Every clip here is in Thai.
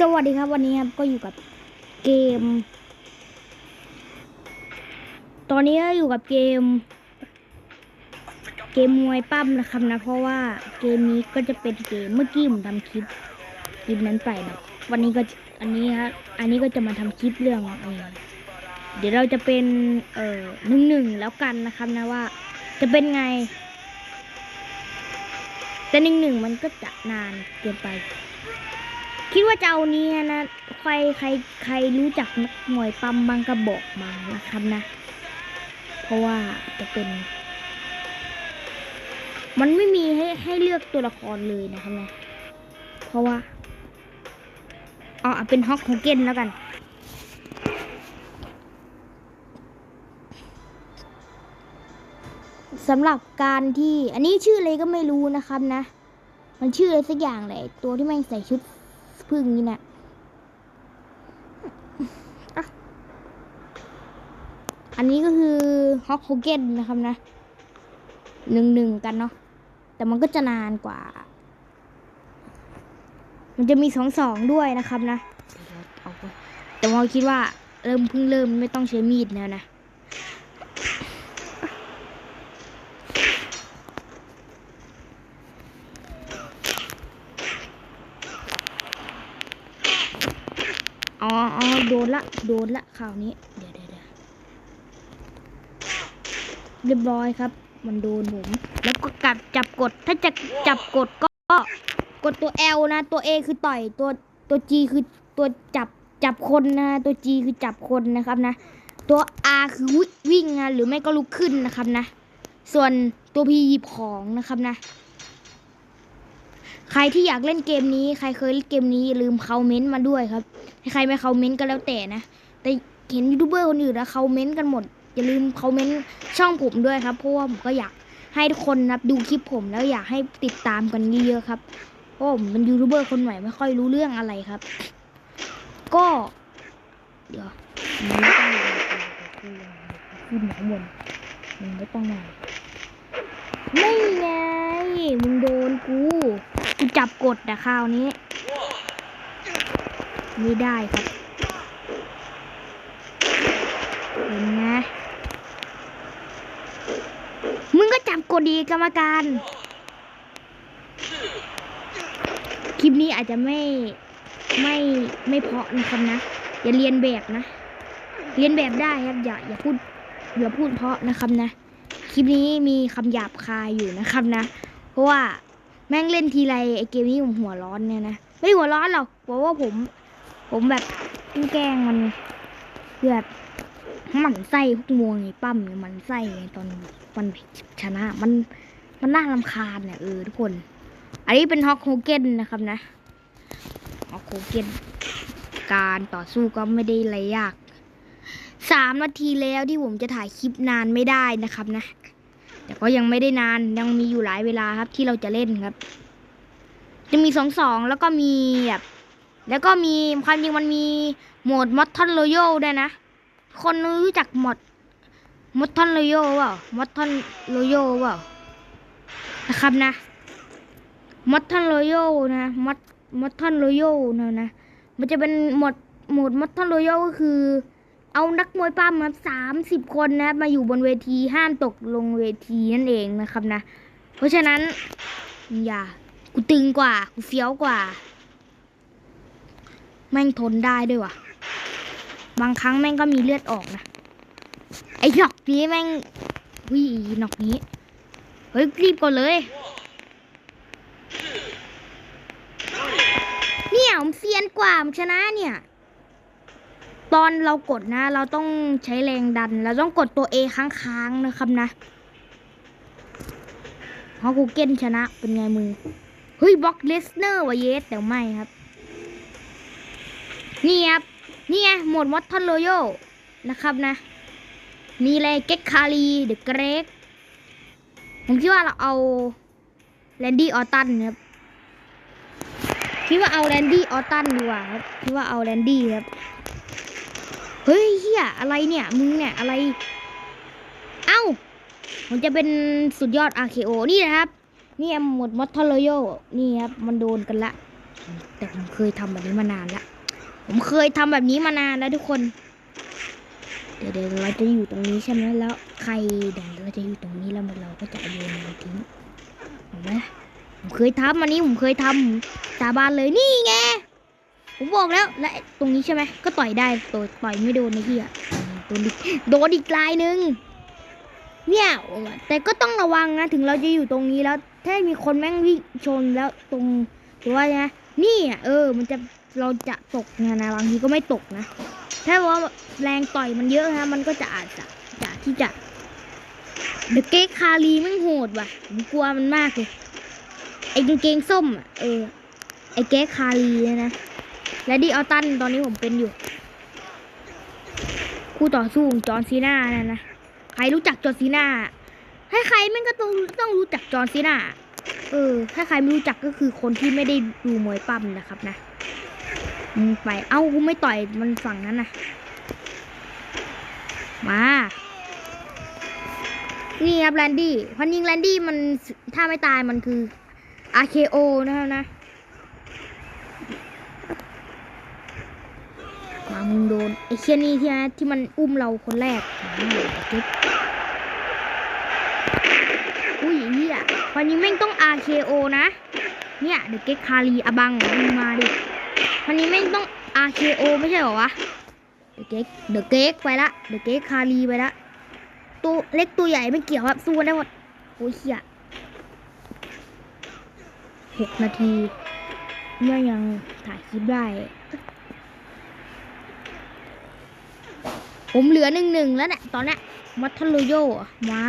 สวัสดีครับวันนี้ครับก็อยู่กับเกม ตอนนี้อยู่กับเกม เกมมวยปั้มนะครับนะ เพราะว่าเกมนี้ก็จะเป็นเกมเมื่อกี้ผมทำคลิปคลิปนั้นไปนะวันนี้ก็อันนี้ครับอันนี้ก็จะมาทำคลิปเรื่องเออเดี๋ยวเราจะเป็นเออหนึ่งหนึ่งแล้วกันนะครับนะว่า จะเป็นไงแต่หนึ่งหนึ่งมันก็จะนานเกินไป คิดว่าจะเอานี้นะใครใครใครรู้จักนักมวยปั๊มบางก็บอกมานะครับนะ เพราะว่าจะเป็น มันไม่มีให้ให้เลือกตัวละครเลยนะครับนะ เพราะว่าอ๋อเป็นฮอกโฮเกนแล้วกันสำหรับการที่อันนี้ชื่ออะไรก็ไม่รู้นะครับนะ มันชื่ออะไรสักอย่างแหละตัวที่แม่งใส่ชุด พึ่งนี่นะอะอันนี้ก็คือฮอกโฮเกนนะครับนะหนึ่งหนึ่งกันเนาะแต่มันก็จะนานกว่า มันจะมีสองสองด้วยนะครับนะแต่ว่าคิดว่าเริ่มเพิ่งเริ่มไม่ต้องใช้มีดแล้วนะ อ๋ออ๋อ โดนละ โดนละข่าวนี้ เดี๋ยวเดี๋ยวเรียบร้อยครับ มันโดนผม แล้วก็กัดจับกด ถ้าจะจับกดก็ กดตัว L นะ ตัว A คือต่อย ตัวตัว G คือตัวจับจับคนนะ ตัว G คือจับคนนะครับนะ ตัว R คือวิวิ่งนะ หรือไม่ก็ลุกขึ้นนะครับนะ ส่วนตัว P หยิบของนะครับนะ ใครที่อยากเล่นเกมนี้ ใครเคยเล่นเกมนี้ลืมคอมเมนต์มาด้วยครับ ใครไม่คอมเมนต์ก็แล้วแต่นะ แต่เห็นยูทูบเบอร์คนอื่นนะคอมเมนต์กันหมด อย่าลืมคอมเมนต์ช่องผมด้วยครับ เพราะว่าผมก็อยากให้ทุกคนนะครับดูคลิปผมแล้วอยากให้ติดตามกันเยอะๆครับ เพราะผมเป็นยูทูบเบอร์คนใหม่ไม่ค่อยรู้เรื่องอะไรครับ ก็ เดี๋ยวมันไม่ต้องขึ้นข้างบนมันไม่ต้องมาไม่ไงมึงโดนกู กูจับกดนะคราวนี้ ไม่ได้ครับ เห็นไหมมึงก็จับกดดีกรรมการ คลิปนี้อาจจะไม่ไม่ไม่เพาะนะครับนะ อย่าเรียนแบบนะ เรียนแบบได้ครับ อย่าอย่าพูดอย่าพูดเพาะนะครับนะ คลิปนี้มีคำหยาบคายอยู่นะครับนะ เพราะว่า แม่งเล่นทีไรไอเกมนี้ผมหัวร้อนเนี่ยนะไม่หัวร้อนหรอกเพราะว่าผม ผมแบบแกล้งมันแบบหมันไส้พวกมวงไงปั้มมันไส้ตอนมันชนะ มันมันน่ารำคาญเนี่ยเออทุกคน อันนี้เป็นฮอกโฮเกนนะครับนะฮอกโฮเกนการต่อสู้ก็ไม่ได้อะไรยากสามนาทีแล้วที่ผมจะถ่ายคลิปนานไม่ได้นะครับนะ แต่ก็ยังไม่ได้นานยังมีอยู่หลายเวลาครับที่เราจะเล่นครับ จะมีสองสองแล้วก็มีแบบแล้วก็มีความจริงมันมีโหมดมอ t ทอนโรโยด้วยนะ คนรู้จักหมดมอ t ทอนโรโยเปล่ามอ t ทอนโรโยเปล่านะครับนะมอ t ทอนโรโยนะมอ t มอ t ทอนโรโยนะนะ มันจะเป็นโหมดโหมดมอ t ทอนโรโยก็คือ เอานักมวยปั้มมาสามสิบคนนะมาอยู่บนเวทีห้ามตกลงเวทีนั่นเองนะครับนะ เพราะฉะนั้น อย่า กูตึงกว่า กูเฟี้ยวกว่า แม่งทนได้ด้วยว่ะบางครั้งแม่งก็มีเลือดออกนะ ไอ้หนอกนี้แม่งวิ่หนอกนี้ เฮ้ยรีบก่อนเลยเนี่ยผมเซียนกว่าผมชนะเนี่ย ตอนเรากดนะ เราต้องใช้แรงดัน เราต้องกดตัว A ค้างๆนะครับนะเพราะกูเก้นชนะเป็นไงมึงเฮ้ยบล็อกเลสเนอร์วะเยสแต่ไม่ครับ นี่ครับ นี่ไงโหมดมอตทอนโรโยนะครับนะ มีอะไรเก็กคารีเดอะเกรกผมคิดว่าเราเอาแลนดี้ออตันครับคิดว่าเอาแลนดี้ออตันดีกว่าครับคิดว่าเอาแลนดี้ครับ เฮ้ยเฮียอะไรเนี่ย มึงเนี่ยอะไร เอ้า มันจะเป็นสุดยอด RKO นี่นะครับ นี่หมดมอตทอลโยนี่ครับ มันโดนกันละ แต่ผมเคยทำแบบนี้มานานละ ผมเคยทำแบบนี้มานานแล้วทุกคน เดี๋ยวเดี๋ยวเราจะอยู่ตรงนี้ใช่ไหมแล้ว ใครเดี๋ยวเราจะอยู่ตรงนี้แล้วมันเราก็จะโยนมันทิ้งเห็นไหมผมเคยทำอันนี้ผมเคยทำสาบานเลยนี่ไง ผมบอกแล้วและตรงนี้ใช่ไหมก็ต่อยได้ต่อยต่อยไม่โดนในที่อะโดนอีกโดนอีกลายหนึ่งเนี่ยแต่ก็ต้องระวังนะถึงเราจะอยู่ตรงนี้แล้ว ถ้ามีคนแม่งวิ่งชนแล้วตรงหรือว่าไงนี่อะเออ มันจะเราจะตกไงนะบางทีก็ไม่ตกนะถ้าว่าแรงต่อยมันเยอะนะมันก็จะอาจจะจะที่จะเดอะเก๊กคารีมันโหดว่ะผมกลัวมันมากเลยไอ้กางเกงส้มอะเออไอ้เก๊กคารีเนี่ยนะ และดีออตันตอนนี้ผมเป็นอยู่ คู่ต่อสู้จอห์นซีน่านะนะใครรู้จักจอห์นซีน่าให้ใครแม่งก็ต้องต้องรู้จักจอห์นซีน่าเออ ถ้าใครไม่รู้จักก็คือคนที่ไม่ได้ดูมวยปั้มนะครับนะมึงไป เอ้ากูไม่ต่อยมันฝั่งนั้นนะมา นี่ครับแลนดี้พันยิงแลนดี้มันถ้าไม่ตายมันคือ RKO นะครับนะ มึงโดนไอ้เชี่ยนี่ที่นะที่มันอุ้มเราคนแรกจิ๊บอุ้ยเหี้ยวันนี้แม่งต้อง RKO นะ เนี่ยเดอะเก๊กคารีอบังมึงมาดิวันนี้แม่งต้อง RKO ไม่ใช่หรอวะเดอะเก๊กเดอะเก๊กไปละเดอะเก๊กคารีไปละตัวเล็กตัวใหญ่ไม่เกี่ยวครับสู้กันได้หมดโอ้ยเหี้ยหกนาทีเมื่อยังถ่ายคลิปได้ ผมเหลือหนึ่งหนึ่งแล้วเนี่ยตอนเนี้ยมัทเทโลโยมา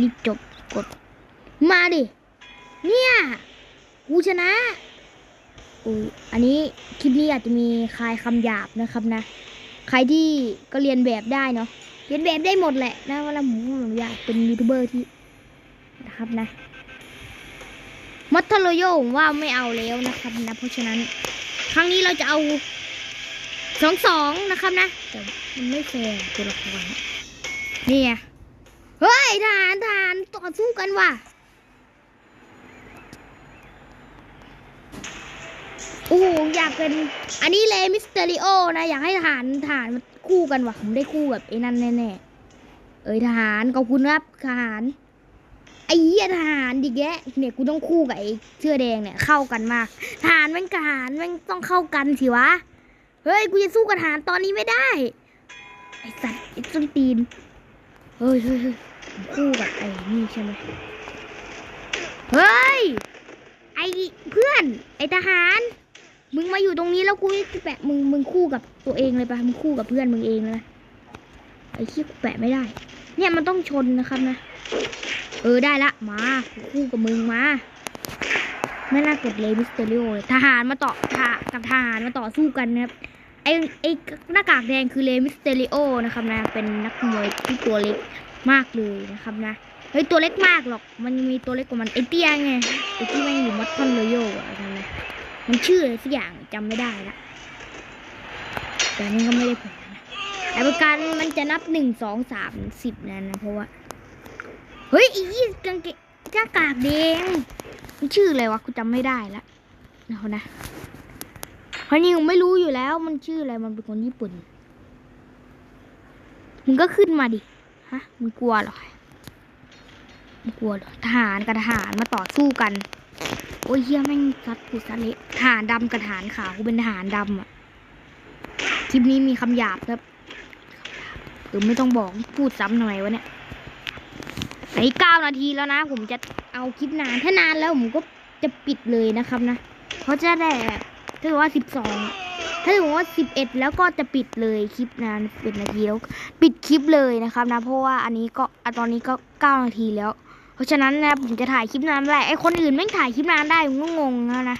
รีบจบกด มาดิ เนี่ย กูชนะอุ้ยอันนี้คลิปนี้อาจจะมีคลายคำหยาบนะครับนะ ใครที่ก็เรียนแบบได้เนาะ เรียนแบบได้หมดแหละนะว่าเราผมผมอยากเป็นยูทูบเบอร์ที่นะครับนะ มัทเทโลโยผมว่าไม่เอาแล้วนะครับนะ เพราะฉะนั้น ครั้งนี้เราจะเอา สองสองนะครับนะแต่มันไม่แฟร์ตัวละครเนี่ยนี่ไงเฮ้ยทหารทหารต่อสู้กันว่ะโอ้โหอยากเป็นอันนี้เลยมิสเตอริโอนะ อยากให้ทหารทหารมาคู่กันว่ะ ผมได้คู่กับไอ้นั่นแน่ๆเอ้ยทหารขอบคุณครับทหารไอ้เหี้ยทหารดิแกเนี่ยกูต้องคู่กับไอ้เสื้อแดงเนี่ยเข้ากันมากทหารแม่งกับทหารแม่งต้องเข้ากันสิวะ เฮ้ย กูจะสู้กับทหารตอนนี้ไม่ได้ ไอ้สัตว์ไอ้ส้นตีน เฮ้ยเฮ้ยเฮ้ยผมคู่กับไอ้นี่ใช่ไหมเฮ้ย ไอ้เพื่อน ไอ้ทหาร มึงมาอยู่ตรงนี้แล้วกูจะแปะมึงมึงคู่กับตัวเองเลยปะมึงคู่กับเพื่อนมึงเองเลยไอ้ขี้ยกูแปะไม่ได้ เนี่ยมันต้องชนนะครับนะ เออได้ละ มาคู่กับมึงมาไม่น่ากดเลยมิสเตอริโอเลยทหารมาต่อทหารกับทหารมาต่อสู้กันนะครับ ไอ้ไอ้หน้ากากแดงคือเลมิสเตอริโอนะครับนะ เป็นนักมวยที่ตัวเล็กมากเลยนะครับนะ เฮ้ยตัวเล็กมากหรอก มันยังมีตัวเล็กกว่ามันไอ้เตี้ยไงไอ้ที่แม่งอยู่มัตทอนโรโยอะนั่นนะมันชื่ออะไรสักอย่างจำไม่ได้ละแต่มันก็ไม่ได้ผลนะแต่ประกันมันจะนับหนึ่งสองสามสิบนั่นนะเพราะว่า เฮ้ยอียี่กางเกงหน้ากากแดงมันชื่ออะไรวะกูจำไม่ได้ละนะนะ เพราะนี่ผมไม่รู้อยู่แล้ว มันชื่ออะไรมันเป็นคนญี่ปุ่น มึงก็ขึ้นมาดิ ฮะ มึงกลัวเหรอมึงกลัวเหรอ ทหารกับทหารมาต่อสู้กัน โอ้ยเฮียแม่งซัดกูซัดเละทหารดำกับทหารขาวกูเป็นทหารดำอะ คลิปนี้มีคำหยาบครับเออไม่ต้องบอกพูดซ้ำหน่อยวะเนี่ยอันนี้เก้านาทีแล้วนะ ผมจะเอาคลิปนาน ถ้านานแล้วผมก็จะปิดเลยนะครับนะ เพราะจะได้ ถ้าเกิดว่าสิบสองถ้าเกิดว่าสิบเอ็ดแล้วก็จะปิดเลยคลิปนานเป็นนาทีแล้วปิดคลิปเลยนะครับนะเพราะว่าอันนี้ก็ตอนนี้ก็เก้านาทีแล้ว เพราะฉะนั้นนะผมจะถ่ายคลิปนานแหละไอคนอื่นไม่ถ่ายคลิปนานได้ผมก็งงนะนะ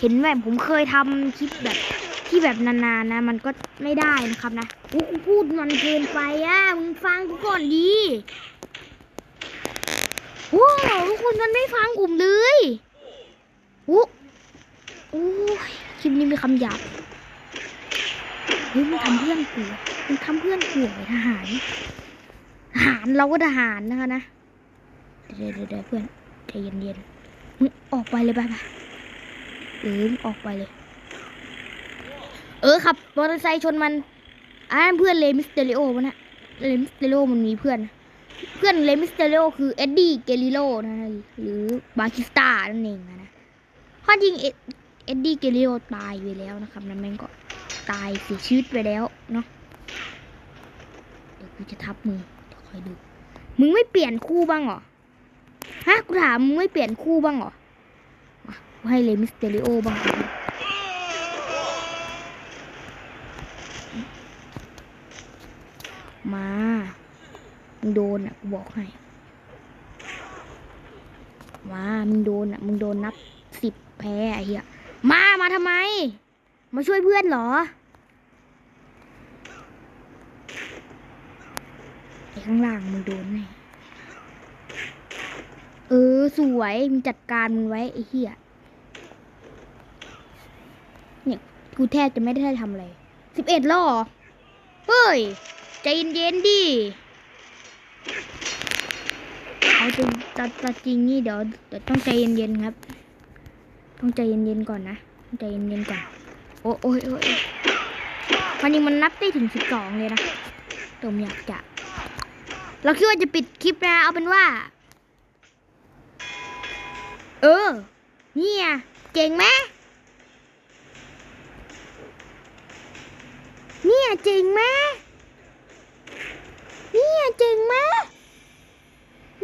เห็นแบบผมเคยทำคลิปแบบที่แบบนานๆนะ มันก็ไม่ได้นะครับนะกูพูดมันเกินไปอะมึงฟังกูก่อนดีโอ้ทุกคนมันไม่ฟังผมเลยโอ้โอ้ย ลิปนี้มีคำหยาบเฮ้ยมันทำเพื่อนกูมันทำเพื่อนกูไอทหาร ทหารเราก็ทหารนะคะนะ เดี๋ยวเดี๋ยวเพื่อนใจเย็นๆมึงออกไปเลยไปไปออออกไปเลย เออขับมอเตอร์ไซค์ชนมันอ่าเพื่อนเลมิสเตริโอมันนะเลมิสเตริโอมันมีเพื่อน เพื่อนเลมิสเตริโอคือเอ็ดดี้เกลิโลนะหรือบาคิสตานั่นเองนะความจริง เอ็ดดี้เกลิโลตายไปแล้วนะครับนั่นแม่งก็ตายเสียชีวิตไปแล้วเนาะเดี๋ยวกูจะทับมือเดี๋ยวคอยดู มึงไม่เปลี่ยนคู่บ้างเหรอฮะกูถามมึงไม่เปลี่ยนคู่บ้างเหรอกูให้เลมิสเตริโอบ้างมามึงโดนอะกูบอกให้มามึงโดนอะมึงโดนนับสิบแพ้ไอ้เหี้ย มา มาทำไม มาช่วยเพื่อนเหรอไอ้ข้างล่างมึงโดนแน่เออ สวยมึงจัดการมึงไว้ ไอ้เหี้ยเนี่ยกูแทบจะไม่ได้ทำอะไรสิบเอ็ดล้วเหรอเฮ้ย ใจเย็นๆดิเอาจริงตัดตัดจริงนี่เดี๋ยวเดี๋ยวต้องใจเย็นๆครับ ต้องใจเย็นๆก่อนนะใจเย็นๆก่อนโอ้โอ้ยโอ้ยมันยังมันนับได้ถึงสิบสองเลยนะตัวอยากจะ เราคิดว่าจะปิดคลิปนะ เอาเป็นว่า เออ เนี่ย เจ๋งไหมเนี่ยเจ๋งไหมเนี่ยเจ๋งไหม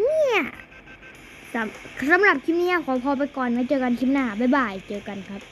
เนี่ย สำหรับคลิปนี้ขอพอไปก่อนไว้เจอกันคลิปหน้า บ๊ายบาย เจอกันครับ